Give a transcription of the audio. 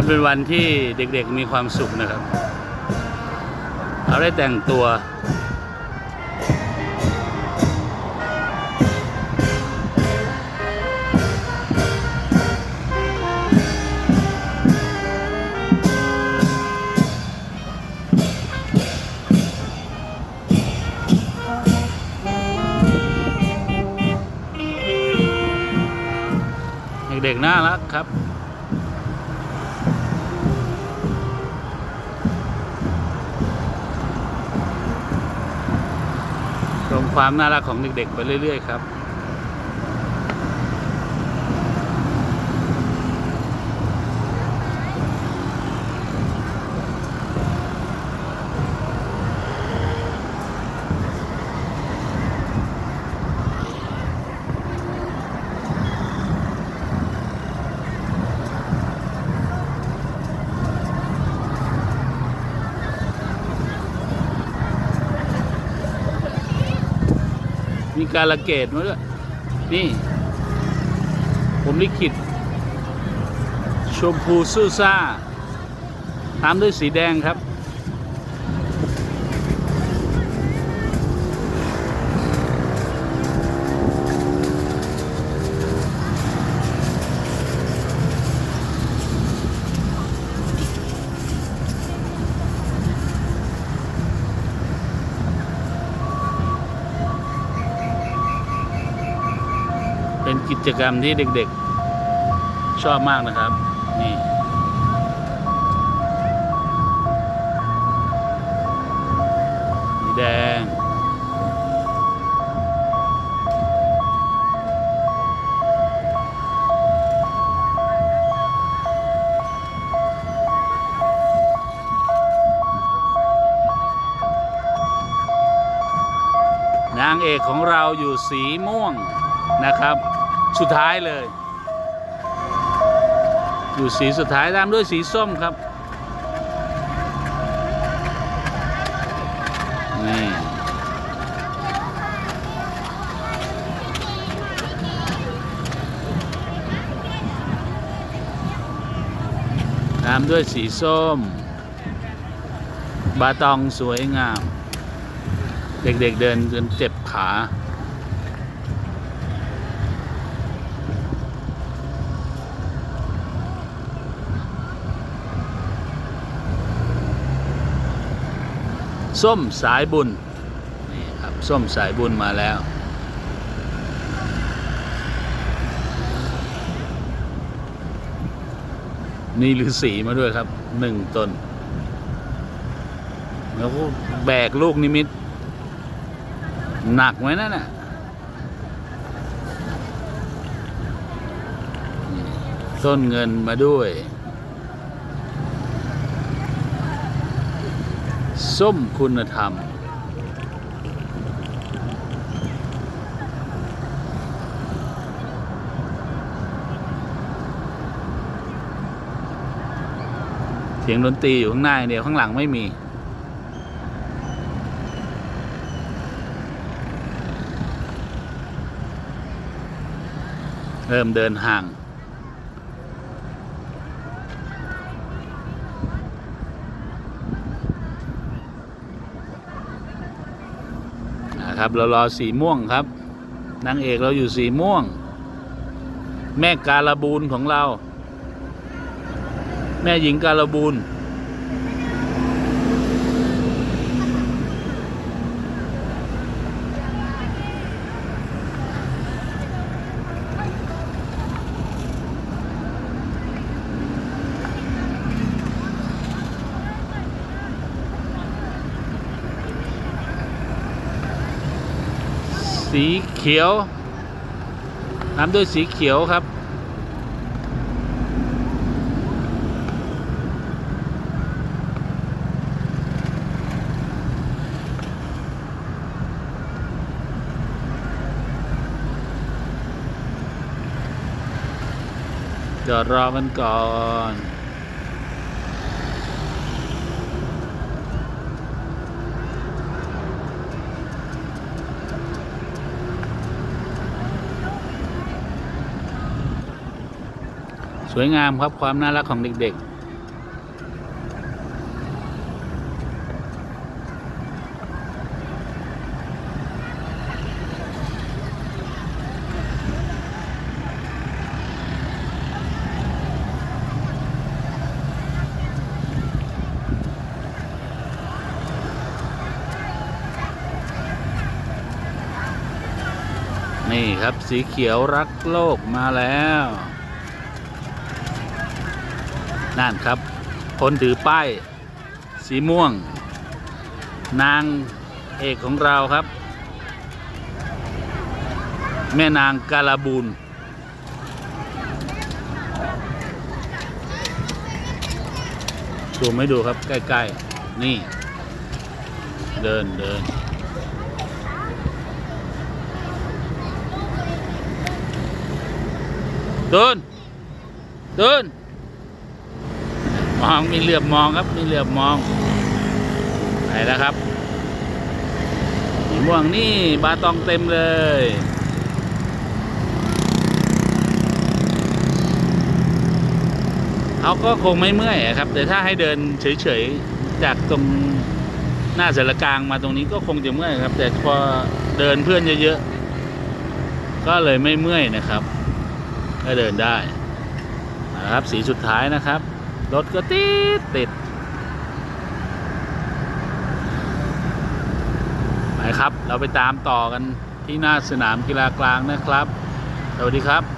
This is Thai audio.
มันเป็นวันที่เด็กๆมีความสุขนะครับเราได้แต่งตัว เด็กๆน่ารักครับ มความน่ารักของเด็กๆไปเรื่อยๆครับ การละเกตมาด้วยนี่ ผมลิขิต ชมพูซูซ่า ตามด้วยสีแดงครับ เป็นกิจกรรมที่เด็กๆ ชอบมากนะครับ นี่สีแดงนางเอกของเราอยู่สีม่วงนะครับ สุดท้ายเลย อยู่สีสุดท้ายตามด้วยสีส้มครับนี่ตามด้วยสีส้ม บาตองสวยงาม เด็กๆเดินจนเจ็บขา ส้มสายบุญนี่ครับส้มสายบุญมาแล้ว นี่ฤาษีมาด้วยครับหนึ่งตนแล้วก็แบกลูกนิมิต หนักไหมนั่นน่ะต้นเงินมาด้วย ส้มคุณธรรม เสียงดนตรีอยู่ข้างหน้าเดียวข้างหลังไม่มี เริ่มเดินห่าง นะครับเรารอสีม่วงครับนางเอกเราอยู่สีม่วง แม่การบูนของเรา แม่หญิงการบูน สีเขียวตามด้วยสีเขียวครับ จอดรอกันก่อน วยงามครับความน่ารักของเด็กๆนี่ครับสีเขียวรักโลกมาแล้ว นั่นครับ คนถือป้ายสีม่วง นางเอกของเราครับ แม่นางกาลาบูนดูไม่ดูครับใกล้ ๆ นี่ เดินเดินตูนตูน มองมีเหลือบมองครับ มีเหลือบมองไหนแล้วครับสีม่วงนี่บาตองเต็มเลยเขาก็คงไม่เมื่อยครับ แต่ถ้าให้เดินเฉยๆ จากตรงหน้าสารกลางมาตรงนี้ก็คงจะเมื่อยครับ แต่พอเดินเพื่อนเยอะๆ ก็เลยไม่เมื่อยนะครับ ก็เดินได้นะครับสีสุดท้ายนะครับ รถก็ติดติดไปครับ เราไปตามต่อกันที่หน้าสนามกีฬากลางนะครับ สวัสดีครับ